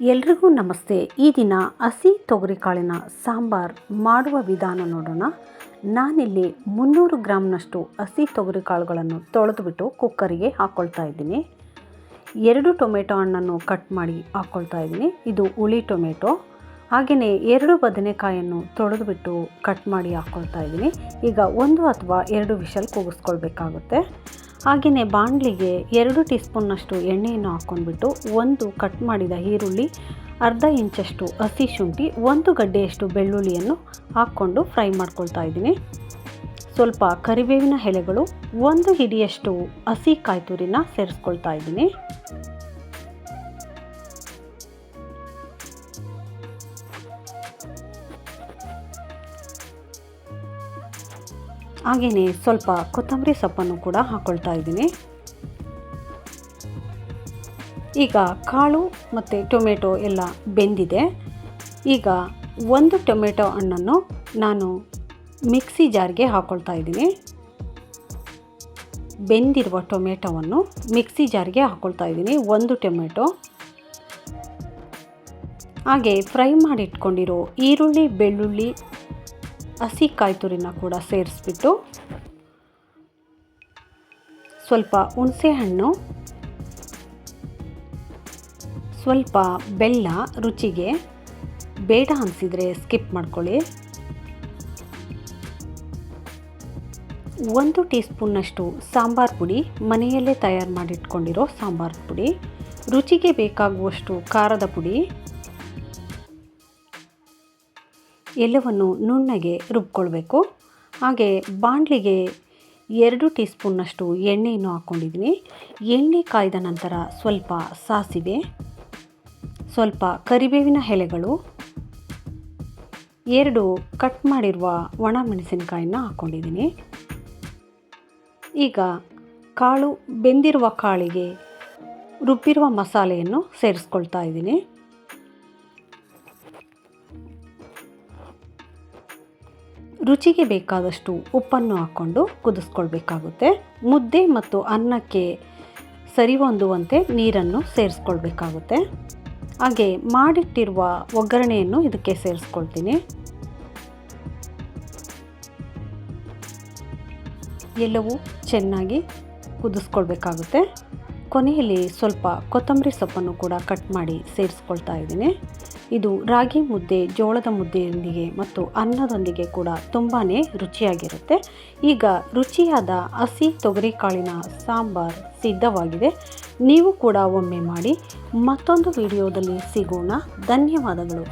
ಎಲ್ರಿಗೂ ನಮಸ್ತೆ. ಈ ದಿನ ಹಸಿ ತೊಗರಿಕಾಳಿನ ಸಾಂಬಾರ್ ಮಾಡುವ ವಿಧಾನ ನೋಡೋಣ. ನಾನಿಲ್ಲಿ ಮುನ್ನೂರು ಗ್ರಾಮ್ನಷ್ಟು ಹಸಿ ತೊಗರಿಕಾಳುಗಳನ್ನು ತೊಳೆದುಬಿಟ್ಟು ಕುಕ್ಕರಿಗೆ ಹಾಕ್ಕೊಳ್ತಾ ಇದ್ದೀನಿ. ಎರಡು ಟೊಮೆಟೊ ಹಣ್ಣನ್ನು ಕಟ್ ಮಾಡಿ ಹಾಕ್ಕೊಳ್ತಾ ಇದ್ದೀನಿ. ಇದು ಹುಳಿ ಟೊಮೆಟೊ. ಹಾಗೆಯೇ ಎರಡು ಬದನೆಕಾಯನ್ನು ತೊಳೆದುಬಿಟ್ಟು ಕಟ್ ಮಾಡಿ ಹಾಕ್ಕೊಳ್ತಾ ಇದ್ದೀನಿ. ಈಗ ಒಂದು ಅಥವಾ ಎರಡು ವಿಷಲ್ ಕೂಗಿಸ್ಕೊಳ್ಬೇಕಾಗುತ್ತೆ. ಹಾಗೆಯೇ ಬಾಣಲಿಗೆ ಎರಡು ಟೀ ಸ್ಪೂನ್ನಷ್ಟು ಎಣ್ಣೆಯನ್ನು ಹಾಕ್ಕೊಂಡ್ಬಿಟ್ಟು ಒಂದು ಕಟ್ ಮಾಡಿದ ಈರುಳ್ಳಿ, ಅರ್ಧ ಇಂಚಷ್ಟು ಹಸಿ ಶುಂಠಿ, ಒಂದು ಗಡ್ಡೆಯಷ್ಟು ಬೆಳ್ಳುಳ್ಳಿಯನ್ನು ಹಾಕ್ಕೊಂಡು ಫ್ರೈ ಮಾಡ್ಕೊಳ್ತಾ ಇದ್ದೀನಿ. ಸ್ವಲ್ಪ ಕರಿಬೇವಿನ ಎಲೆಗಳು, ಒಂದು ಹಿಡಿಯಷ್ಟು ಹಸಿ ಕಾಯಿ ತುರಿನ ಸೇರಿಸ್ಕೊಳ್ತಾ ಇದ್ದೀನಿ. ಹಾಗೆಯೇ ಸ್ವಲ್ಪ ಕೊತ್ತಂಬರಿ ಸೊಪ್ಪನ್ನು ಕೂಡ ಹಾಕ್ಕೊಳ್ತಾ ಇದ್ದೀನಿ. ಈಗ ಕಾಳು ಮತ್ತು ಟೊಮೆಟೊ ಎಲ್ಲ ಬೆಂದಿದೆ. ಈಗ ಒಂದು ಟೊಮೆಟೊ ಹಣ್ಣನ್ನು ನಾನು ಮಿಕ್ಸಿ ಜಾರ್ಗೆ ಹಾಕ್ಕೊಳ್ತಾ ಇದ್ದೀನಿ. ಬೆಂದಿರುವ ಟೊಮೆಟೊವನ್ನು ಮಿಕ್ಸಿ ಜಾರ್ಗೆ ಹಾಕ್ಕೊಳ್ತಾ ಇದ್ದೀನಿ ಒಂದು ಟೊಮೆಟೊ. ಹಾಗೆ ಫ್ರೈ ಮಾಡಿ ಇಟ್ಕೊಂಡಿರೋ ಈರುಳ್ಳಿ, ಬೆಳ್ಳುಳ್ಳಿ ಹಸಿ ಕಾಯಿ ತುರಿನ ಕೂಡ ಸೇರಿಸ್ಬಿಟ್ಟು ಸ್ವಲ್ಪ ಹುಣಸೆಹಣ್ಣು, ಸ್ವಲ್ಪ ಬೆಲ್ಲ ರುಚಿಗೆ ಬೇಡ ಅನಿಸಿದರೆ ಸ್ಕಿಪ್ ಮಾಡ್ಕೊಳ್ಳಿ. ಒಂದು ಟೀ ಸ್ಪೂನ್ನಷ್ಟು ಸಾಂಬಾರು ಪುಡಿ, ಮನೆಯಲ್ಲೇ ತಯಾರು ಮಾಡಿಟ್ಕೊಂಡಿರೋ ಸಾಂಬಾರು ಪುಡಿ, ರುಚಿಗೆ ಬೇಕಾಗುವಷ್ಟು ಖಾರದ ಪುಡಿ ಎಲ್ಲವನ್ನು ನುಣ್ಣಗೆ ರುಬ್ಕೊಳ್ಬೇಕು. ಹಾಗೆ ಬಾಣಲಿಗೆ ಎರಡು ಟೀ ಸ್ಪೂನ್ನಷ್ಟು ಎಣ್ಣೆಯನ್ನು ಹಾಕ್ಕೊಂಡಿದ್ದೀನಿ. ಎಣ್ಣೆ ಕಾಯ್ದ ನಂತರ ಸ್ವಲ್ಪ ಸಾಸಿವೆ, ಸ್ವಲ್ಪ ಕರಿಬೇವಿನ ಎಲೆಗಳು, ಎರಡು ಕಟ್ ಮಾಡಿರುವ ಒಣ ಮೆಣಸಿನಕಾಯಿನ ಹಾಕ್ಕೊಂಡಿದ್ದೀನಿ. ಈಗ ಕಾಳು ಬೆಂದಿರುವ ಕಾಳಿಗೆ ರುಬ್ಬಿರುವ ಮಸಾಲೆಯನ್ನು ಸೇರಿಸ್ಕೊಳ್ತಾ ಇದ್ದೀನಿ. ರುಚಿಗೆ ಬೇಕಾದಷ್ಟು ಉಪ್ಪನ್ನು ಹಾಕ್ಕೊಂಡು ಕುದಿಸ್ಕೊಳ್ಬೇಕಾಗುತ್ತೆ. ಮುದ್ದೆ ಮತ್ತು ಅನ್ನಕ್ಕೆ ಸರಿಹೊಂದುವಂತೆ ನೀರನ್ನು ಸೇರಿಸ್ಕೊಳ್ಬೇಕಾಗುತ್ತೆ. ಹಾಗೆ ಮಾಡಿಟ್ಟಿರುವ ಒಗ್ಗರಣೆಯನ್ನು ಇದಕ್ಕೆ ಸೇರಿಸ್ಕೊಳ್ತೀನಿ. ಎಲ್ಲವೂ ಚೆನ್ನಾಗಿ ಕುದಿಸ್ಕೊಳ್ಬೇಕಾಗುತ್ತೆ. ಕೊನೆಯಲ್ಲಿ ಸ್ವಲ್ಪ ಕೊತ್ತಂಬರಿ ಸೊಪ್ಪನ್ನು ಕೂಡ ಕಟ್ ಮಾಡಿ ಸೇರಿಸ್ಕೊಳ್ತಾ ಇದ್ದೀನಿ. ಇದು ರಾಗಿ ಮುದ್ದೆ, ಜೋಳದ ಮುದ್ದೆಯೊಂದಿಗೆ ಮತ್ತು ಅನ್ನದೊಂದಿಗೆ ಕೂಡ ತುಂಬಾ ರುಚಿಯಾಗಿರುತ್ತೆ. ಈಗ ರುಚಿಯಾದ ಹಸಿ ತೊಗರಿಕಾಳಿನ ಸಾಂಬಾರ್ ಸಿದ್ಧವಾಗಿದೆ. ನೀವು ಕೂಡ ಒಮ್ಮೆ ಮಾಡಿ ಮತ್ತೊಂದು ವಿಡಿಯೋದಲ್ಲಿ ಸಿಗೋಣ. ಧನ್ಯವಾದಗಳು.